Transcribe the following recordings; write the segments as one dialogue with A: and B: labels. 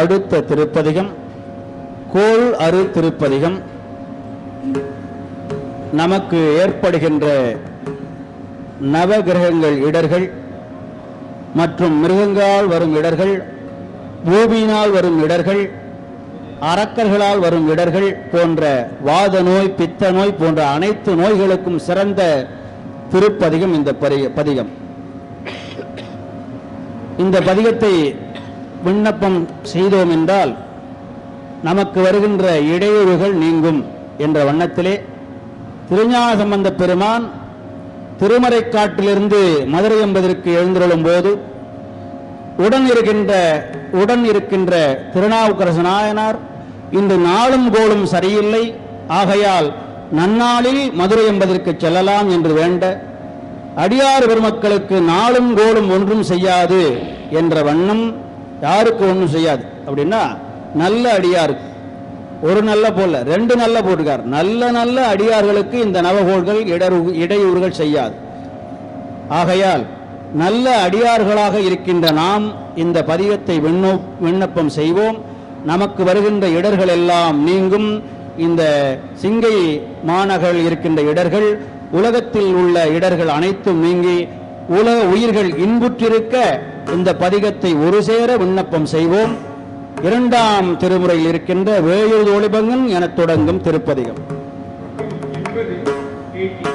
A: அடுத்த திருப்பதிகம் கோள் அரு திருப்பதிகம். நமக்கு ஏற்படுகின்ற நவகிரகங்கள் இடர்கள் மற்றும் மிருகங்களால் வரும் இடர்கள் பூமியினால் வரும் இடர்கள் அரக்கர்களால் வரும் இடர்கள் போன்ற வாத நோய் பித்த நோய் போன்ற அனைத்து நோய்களுக்கும் சிறந்த திருப்பதிகம் இந்த பதிகம். இந்த பதிகத்தை விண்ணப்பம் செய்தோம் என்றால் நமக்கு வருகின்ற இடையூறுகள் நீங்கும் என்ற வண்ணத்திலே திருஞான சம்பந்த பெருமான் திருமறைக்காட்டிலிருந்து மதுரை என்பதற்கு எழுந்தருளும் போது உடன் இருக்கின்ற உடன் இருக்கின்ற திருநாவுக்கரசு நாயனார் இன்று நாளும் கோளும் சரியில்லை ஆகையால் நன்னாளில் மதுரை என்பதற்கு செல்லலாம் என்று வேண்ட அடியார் பெருமக்களுக்கு நாளும் கோளும் ஒன்றும் செய்யாது என்ற வண்ணம் யாருக்கு ஒன்றும் செய்யாது. அப்படின்னா நல்ல அடியாருக்கு ஒரு நல்ல போல ரெண்டு நல்ல போட்டுக்கார் நல்ல நல்ல அடியார்களுக்கு இந்த நவகோள்கள் இடரு இடையூறுகள் செய்யாது. ஆகையால் நல்ல அடியார்களாக இருக்கின்ற நாம் இந்த பதிகத்தை விண்ணோ விண்ணப்பம் செய்வோம். நமக்கு வருகின்ற இடர்கள் எல்லாம் நீங்கும். இந்த சிங்கை மாநகர் இருக்கின்ற இடர்கள் உலகத்தில் உள்ள இடர்கள் அனைத்தும் நீங்கி உலக உயிர்கள் இன்புற்றிருக்க இந்த பதிகத்தை ஒரு சேர விண்ணப்பம் செய்வோம். இரண்டாம் திருமுறையில் இருக்கின்ற வேயூர் ஒளிபங்கன் எனத் தொடங்கும் திருப்பதிகம்.
B: என்பது எயிட்டி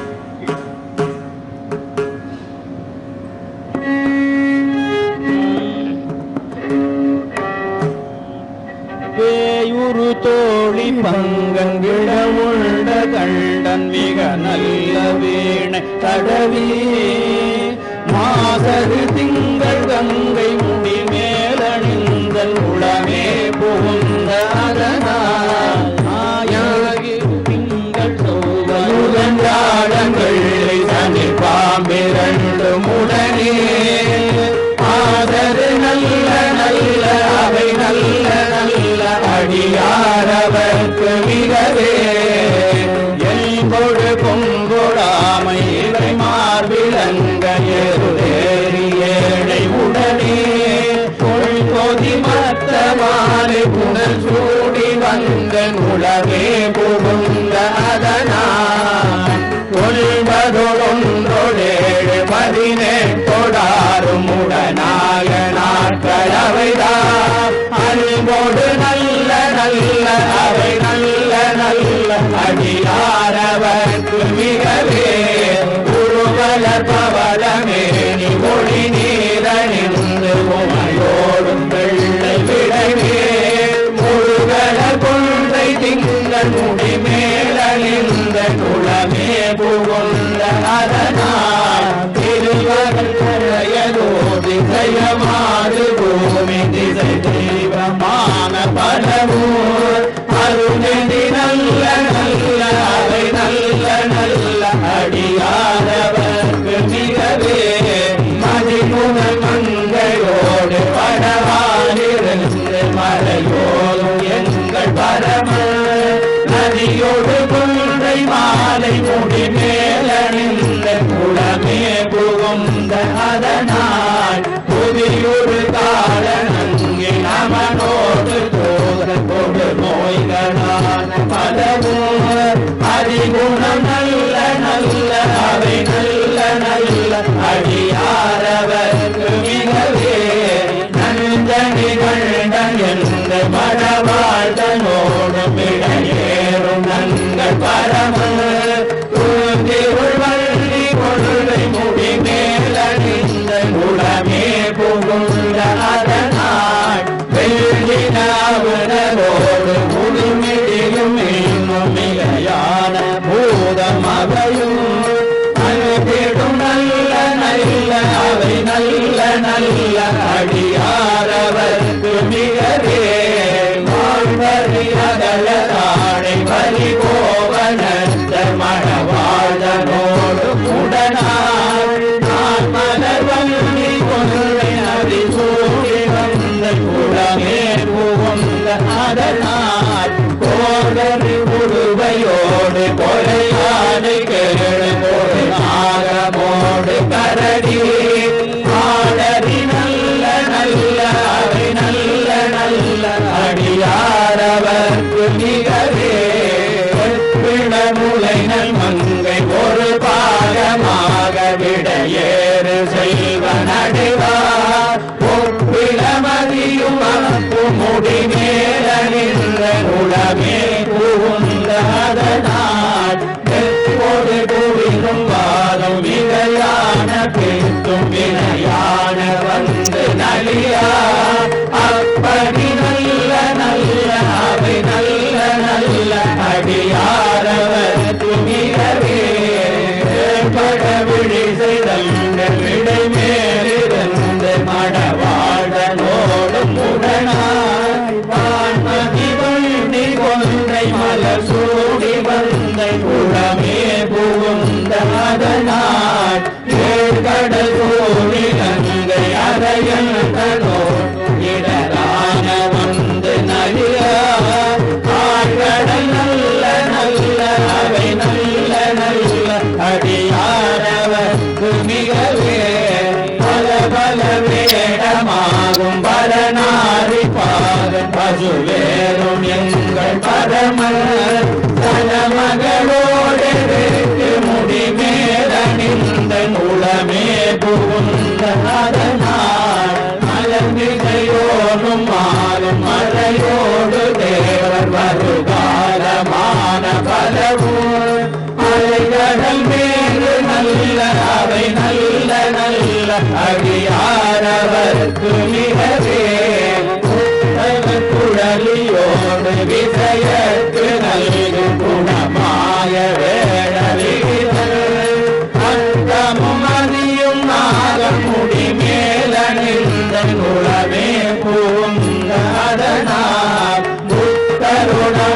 A: பேயுரு தோழி பங்கங்கிட உள்ள கண்டன் மிக நல்ல வீணை தடவி மாசரு திங்கள் கங்கை முடி மேலணிந்தல் உளமே புகுந்த அதனால் திங்கள் சோதயுகஞ்சாடங்கள் தனி பாம்பிரண்டு ஆதரு நல்ல நல்ல அவை நல்ல நல்ல அடியாரவர்க்கு புனல் சூடி வந்த உலகே புகுந்த குடி மேலிருந்த குளமே புகுந்த அதனால் திருவகல் கரையதோதி ஜயமாறு பூமி திசை தெய்வமான பலமூர் நதியோடு கொன்றை மாலை முடி மேலணிந்த குளமே புகுந்த அதனால் புதியொரு காரணங்கே நமனோடு தோத கொடு நோய்களான பலவும் அறிகுணம் நல்ல நல்ல அவை நல்ல நல்ல அடியாரவர்க்கு மிகவே. நன்றி கண்டன் என்ற மடவாழ்தனோடும் Paramount. நாதனார் கோதரி உருவையோடு கொலையாடு கேடு ஒரு நாகமோடு கரடி. ஆடரி நல்ல நல்ல அடி நல்ல நல்ல அடியாரவர்க்கு மிக உள்ளமே பூந்தாதனால் எப்போது குவிலும் வாழும் வினையான பேசும் வினையான வந்து நலியா പരമൽ തലമകളോടെ മുടിമേലണിന്ത മാറും മലയോട് ദേവർ വരുക விசையத்து நல்கு குணமாய வேடவி அந்தமும் அதியும் நாகம் முடி மேல புத்தருடன்